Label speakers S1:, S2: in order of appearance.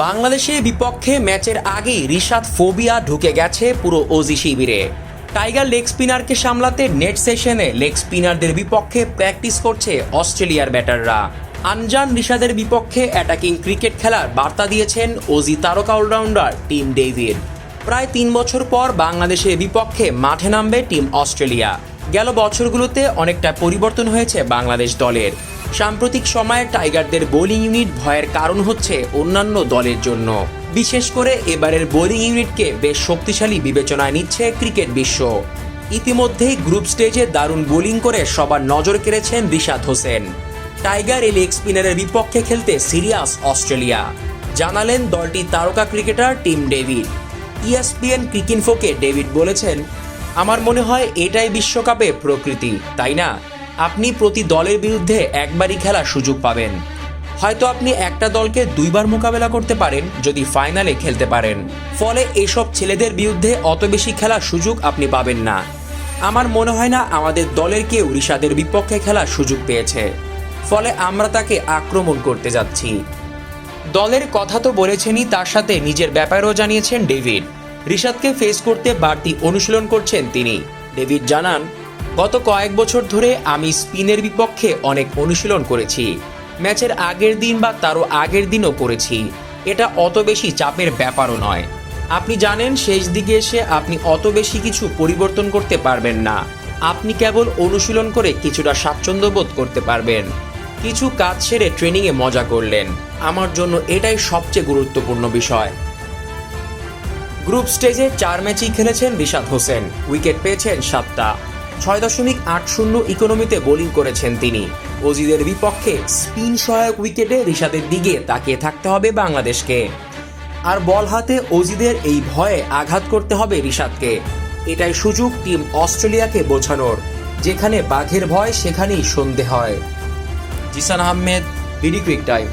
S1: বাংলাদেশের বিপক্ষে ম্যাচের আগেই রিশাদ ফোবিয়া ঢুকে গেছে পুরো ওজি শিবিরে। টাইগার লেগ স্পিনারকে সামলাতে নেট সেশনে লেগ স্পিনারদের বিপক্ষে প্র্যাকটিস করছে অস্ট্রেলিয়ার ব্যাটাররা। আনজান রিশাদের বিপক্ষে অ্যাটাকিং ক্রিকেট খেলার বার্তা দিয়েছেন ওজি তারকা অলরাউন্ডার টিম ডেভিড প্রায় তিন বছর পর বাংলাদেশের বিপক্ষে মাঠে নামবে টিম অস্ট্রেলিয়া। গেল বছরগুলোতে অনেকটা পরিবর্তন হয়েছে বাংলাদেশ দলের। সাম্প্রতিক সময়ে টাইগারদের বোলিং ইউনিট ভয়ের কারণ হচ্ছে অন্যান্য দলের জন্য। বিশেষ করে এবারের বোলিং ইউনিটকে বেশ শক্তিশালী বিবেচনায় নিচ্ছে ক্রিকেট বিশ্ব। ইতিমধ্যেই গ্রুপ স্টেজে দারুণ বোলিং করে সবার নজর কেড়েছেন রিশাদ হোসেন। টাইগার এই স্পিনারের বিপক্ষে খেলতে সিরিয়াস অস্ট্রেলিয়া। জানালেন দলটির তারকা ক্রিকেটার টিম ডেভিড। ইএসপিএন ক্রিকিনফোকে ডেভিড বলেছেন, আমার মনে হয় এটাই বিশ্বকাপে প্রকৃতি, তাই না? আপনি প্রতি দলের বিরুদ্ধে একবারই খেলার সুযোগ পাবেন। হয়তো আপনি একটা দলকে দুইবার মোকাবেলা করতে পারেন, যদি ফাইনালে খেলতে পারেন। ফলে এসব ছেলেদের বিরুদ্ধে অত বেশি খেলার সুযোগ আপনি পাবেন না। আমার মনে হয় না আমাদের দলের কেউ ঋষাদের বিপক্ষে খেলার সুযোগ পেয়েছে। ফলে আমরা তাকে আক্রমণ করতে যাচ্ছি। দলের কথা তো বলেছেনই, তার সাথে নিজের ব্যাপারেও জানিয়েছেন ডেভিড। ঋষাদকে ফেস করতে বাড়তি অনুশীলন করছেন তিনি। ডেভিড জানান গত কয়েক বছর ধরে আমি স্পিনের বিপক্ষে অনেক অনুশীলন করেছি। ম্যাচের আগের দিন বা তারও আগের দিনও করেছি। এটা অত বেশি চাপের ব্যাপারও নয়। আপনি জানেন, শেষ দিকে এসে আপনি অত বেশি কিছু পরিবর্তন করতে পারবেন না। আপনি কেবল অনুশীলন করে কিছুটা স্বাচ্ছন্দ্য বোধ করতে পারবেন। কিছু কাজ সেরে ট্রেনিংয়ে মজা করলেন। আমার জন্য এটাই সবচেয়ে গুরুত্বপূর্ণ বিষয়। গ্রুপ স্টেজে চার ম্যাচই খেলেছেন রিশাদ হোসেন। উইকেট পেয়েছেন সাতটা। ছয় দশমিক আট শূন্য ইকোনমিতে বোলিং করেছেন তিনি। অজিদের বিপক্ষে স্পিন সহায়ক উইকেটে রিশাদের দিকে তাকিয়ে থাকতে হবে বাংলাদেশকে। আর বল হাতে অজিদের এই ভয়ে আঘাত করতে হবে রিশাদকে। এটাই সুযোগ টিম অস্ট্রেলিয়াকে বোঝানোর। যেখানে বাঘের ভয়, সেখানেই সন্ধে হয়। Zisan Ahmed, BD cric time.